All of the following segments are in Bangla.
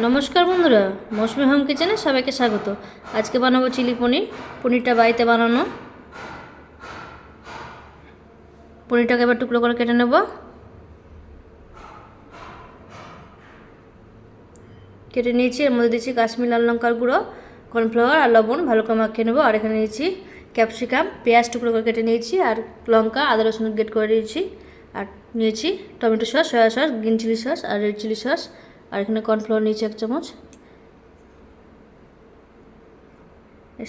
নমস্কার বন্ধুরা, মৌসুমি হোম কিচেনে সবাইকে স্বাগত। আজকে বানাবো চিলি পনির। পনিরটা বাড়িতে বানানো। পনিরটাকে এবার টুকরো করে কেটে নেব। কেটে নিয়েছি, এর মধ্যে দিয়েছি কাশ্মীর লাল লঙ্কার গুঁড়ো, কর্নফ্লাওয়ার আর লবণ, ভালো করে মাখিয়ে নেব। আর এখানে নিয়েছি ক্যাপসিকাম, পেঁয়াজ টুকরো করে কেটে নিয়েছি আর লঙ্কা, আদা, রসুন গেট করে নিয়েছি আর নিয়েছি tomato sauce, soya sauce, green chilli sauce আর রেড চিলি সস। আর এখানে কর্নফ্লাওয়ার নিয়েছি এক চামচ।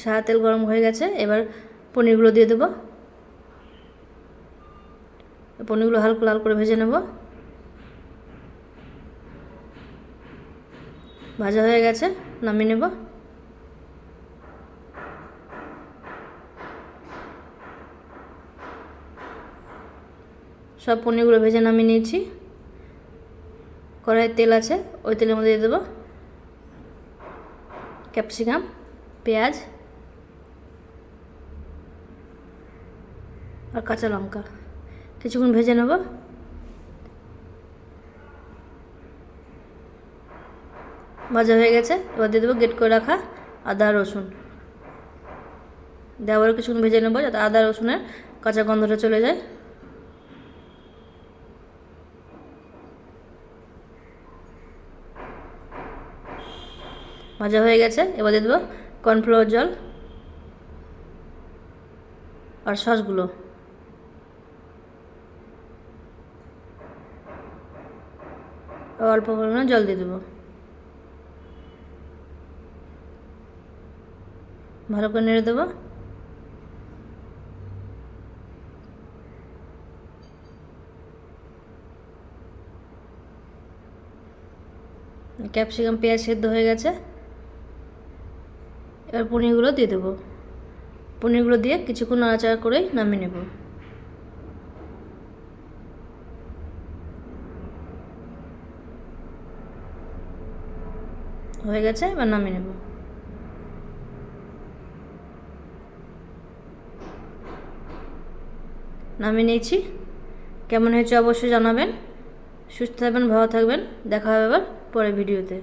সাদা তেল গরম হয়ে গেছে, এবার পনিরগুলো দিয়ে দেবো। পনিরগুলো হালকা লাল করে ভেজে নেব। ভাজা হয়ে গেছে, নামিয়ে নেব। সব পনিরগুলো ভেজে নামিয়ে নিয়েছি। কড়াইয়ের তেল আছে, ওই তেলের মধ্যে দিয়ে দেবো ক্যাপসিকাম, পেঁয়াজ আর কাঁচা লঙ্কা। কিছুক্ষণ ভেজে নেব। ভাজা হয়ে গেছে, এবার দিয়ে দেবো গেট করে রাখা আদা, রসুন। দিয়ে আবারও কিছুক্ষণ ভেজে নেব যাতে আদা, রসুনের কাঁচা গন্ধটা চলে যায়। ভাজা হয়ে গেছে। এবার দিয়ে দেবো কর্নফ্লাওয়ার জল আর সসগুলো। অল্প পরিমাণে জল দিয়ে দেবো। ভালো করে নেড়ে দেবো। ক্যাপসিকাম, পেঁয়াজ সেদ্ধ হয়ে গেছে। এবার পনিরগুলো দিয়ে দেবো। পনিরগুলো দিয়ে কিছুক্ষণ নাড়াচাড়া করেই নামিয়ে নেব। হয়ে গেছে, এবার নামিয়ে নেব। নামিয়ে নিয়েছি। কেমন হয়েছে অবশ্যই জানাবেন। সুস্থ থাকবেন, ভালো থাকবেন। দেখা হবে আবার পরের ভিডিওতে।